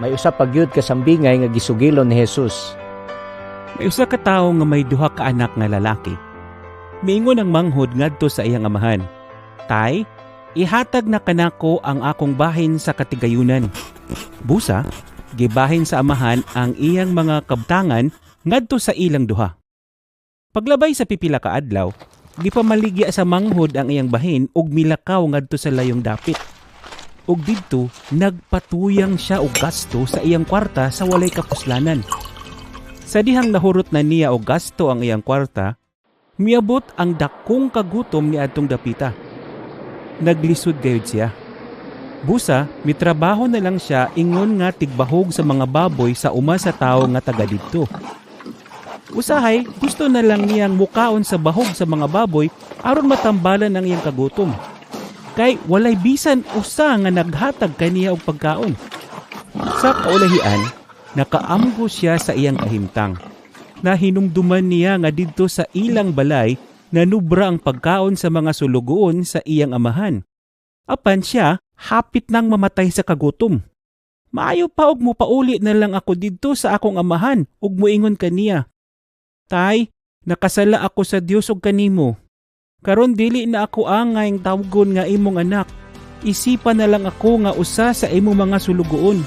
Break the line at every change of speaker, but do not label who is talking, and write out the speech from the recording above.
May usa pa gyud kasambingay nga gisugilon ni Jesus.
May usa ka tawo nga may duha ka anak nga lalaki. Miingon ang manghod ngadto sa iyang amahan. Tay, ihatag na kanako ang akong bahin sa katigayunan. Busa, gibahin sa amahan ang iyang mga kabtangan ngadto sa ilang duha. Paglabay sa pipila ka adlaw, gipamaligya sa manghod ang iyang bahin ug milakaw ngadto sa layong dapit. Ug didto nagpatuyang siya og gasto sa iyang kwarta sa walay kapuslanan. Sa dihang nahurot na niya og gasto ang iyang kwarta, miabot ang dakong kagutom ni adtong dapita. Naglisod gayud siya. Busa, mitrabaho na lang siya ingon nga tigbahog sa mga baboy sa uma sa tao nga taga didto. Usahay, gusto na lang niyang mukaon sa bahog sa mga baboy aron matambalan ang iyang kagutom. Kay walay bisan usa nga naghatag kaniya og pagkaon. Sa kaulahian, nakaamgo siya sa iyang kahimtang. Nahinumduman niya nga didto sa ilang balay nanubra ang pagkaon sa mga sulugoon sa iyang amahan. Apan siya, hapit nang mamatay sa kagutom. Maayo pa og mo pauli na lang ako didto sa akong amahan ug moingon kaniya. Tay, nakasala ako sa Dios ug kanimo. Karon dili na ako angay tawgon nga imong anak. Isipa na lang ako nga usa sa imong mga sulugoon.